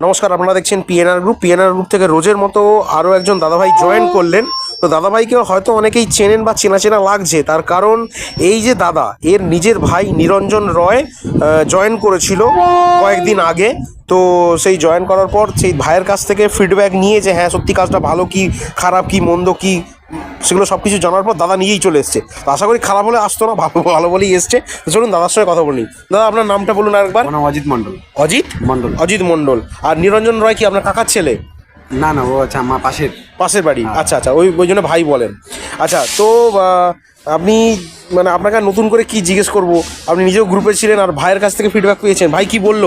নমস্কার, আপনারা দেখছেন পিএনআর গ্রুপ পিএনআর গ্রুপ থেকে রোজের মতো আরও একজন দাদাভাই জয়েন করলেন। তো দাদাভাইকে হয়তো অনেকেই চেনেন বা চেনা চেনা লাগছে। তার কারণ এই যে দাদা এর নিজের ভাই নিরঞ্জন রয় জয়েন করেছিল কয়েকদিন আগে। তো সেই জয়েন করার পর সেই ভাইয়ের কাছ থেকে ফিডব্যাক নিয়ে যে হ্যাঁ সত্যি কাজটা ভালো কি খারাপ কি মন্দ কি সেগুলো সব কিছু জানার পর দাদা নিজেই চলে এসছে। তো আশা করি খারাপ হলে আসতো না ভালো ভালো বলেই এসছে। চলুন দাদার সঙ্গে কথা বলি। দাদা আপনার নামটা বলুন আরেকবার। অজিত মন্ডল অজিত? মন্ডল অজিত মন্ডল আর নিরঞ্জন রয় কি আপনার কাকার ছেলে? না না ও আচ্ছা আমার পাশের। পাশের বাড়ি? আচ্ছা আচ্ছা ওই ওই জন্য ভাই বলেন। আচ্ছা তো আপনি মানে আপনাকে নতুন করে কি জিজ্ঞেস করব? আপনি নিজেও গ্রুপে ছিলেন আর ভাইয়ের কাছ থেকে ফিডব্যাক পেয়েছেন। ভাই কি বলল?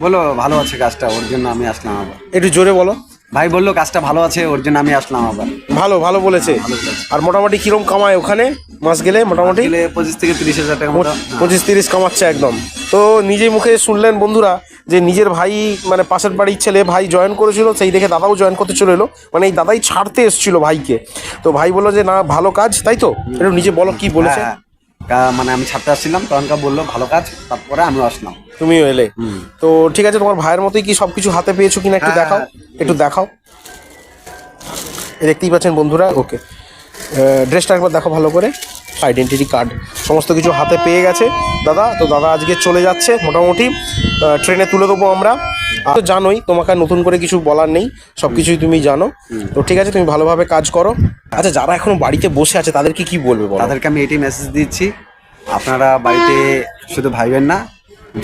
বলো ভালো আছে কাজটা ওর জন্য আমি আসলাম আবার। একটু জোরে বলো। ভাই বলল কাজটা ভালো আছে ওর জন্য আমি আসলাম আবার। ভালো ভালো বলেছে। আর মোটামুটি কিরম কামায় ওখানে? মাস গেলে মোটামুটি? গেলে পঁচিশ থেকে তিরিশ হাজার টাকা মতো হ্যাঁ। পঁচিশ তিরিশ কামাচ্ছে একদম। তো নিজে মুখে শুনলেন বন্ধুরা যে নিজের ভাই মানে পাশের বাড়ির ছেলে ভাই জয়েন করেছিল সেই দেখে দাদাও জয়েন করতে চলে এলো। মানে এই দাদাই ছাড়তে এসেছিল ভাইকে। তো ভাই বলল যে না ভালো কাজ। তাই তো? একটু নিজে বলো কি বলেছে? হ্যাঁ, কা- মানে আমি ছাড়তে আসছিলাম তখনকার বলল ভালো কাজ। তারপরে আমিও আসলাম। তুমিও এলে। তো ঠিক আছে তোমার ভাইয়ের মতোই কি সবকিছু হাতে পেয়েছ কিনা একটু হ্যাঁ, দেখাও। হ্যাঁ। একটু দেখাও। দেখতেই পাচ্ছেন বন্ধুরা, ওকে। ড্রেসটা একবার দেখো ভালো করে। আইডেন্টিটি কার্ড সমস্ত কিছু হাতে পেয়ে গেছে। দাদা, তো দাদা আজকে চলে যাচ্ছে মোটামুটি। ট্রেনে তুলে দেবো আমরা। তো জানোই, তোমাকে নতুন করে কিছু বলার নেই। সব কিছুই তুমি জানো। তো ঠিক আছে, তুমি ভালোভাবে কাজ করো। আচ্ছা যারা এখনও বাড়িতে বসে আছে, তাদেরকে কি বলবে বলো? তাদেরকে আমি এটাই মেসেজ দিচ্ছি। আপনারা বাড়িতে শুধু ভাইবেন না,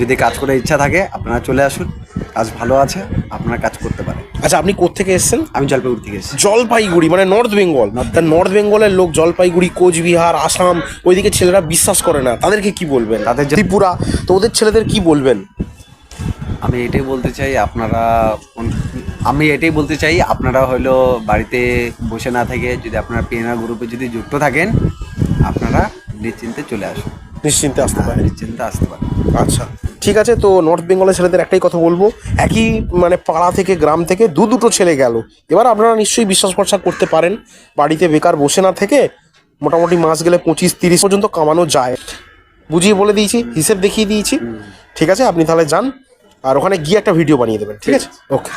যদি কাজ করার ইচ্ছা থাকে, আপনারা চলে আসুন। কাজ ভালো আছে আপনারা কাজ করতে পারেন। আচ্ছা আপনি কোত্থেকে এসেছেন? আমি জলপাইগুড়ি থেকে এসেছি। জলপাইগুড়ি মানে নর্থ বেঙ্গল তা নর্থ বেঙ্গলের লোক জলপাইগুড়ি কোচবিহার আসাম ওইদিকে ছেলেরা বিশ্বাস করে না। তাদেরকে কি বলবেন? তাদের ত্রিপুরা তো ওদের ছেলেদের কি বলবেন? আমি এটাই বলতে চাই আপনারা আমি এটাই বলতে চাই আপনারা হলো বাড়িতে বসে না থেকে যদি আপনারা পিএনআর গ্রুপে যদি যুক্ত থাকেন আপনারা নিশ্চিন্তে চলে আসুন। নিশ্চিন্তে আসতে পারে। নিশ্চিন্তে আসতে পারে। আচ্ছা ঠিক আছে তো নর্থ বেঙ্গলের ছেলেদের একটাই কথা বলব। একই মানে পাড়া থেকে গ্রাম থেকে দু দুটো ছেলে গেল। এবার আপনারা নিশ্চয়ই বিশ্বাস ভরসা করতে পারেন বাড়িতে বেকার বসে না থেকে মোটামুটি মাস গেলে পঁচিশ তিরিশ পর্যন্ত কামানো যায়। বুঝিয়ে বলে দিয়েছি হিসেব দেখিয়ে দিয়েছি। ঠিক আছে আপনি তাহলে যান আর ওখানে গিয়ে একটা ভিডিও বানিয়ে দেবেন ঠিক আছে। ওকে।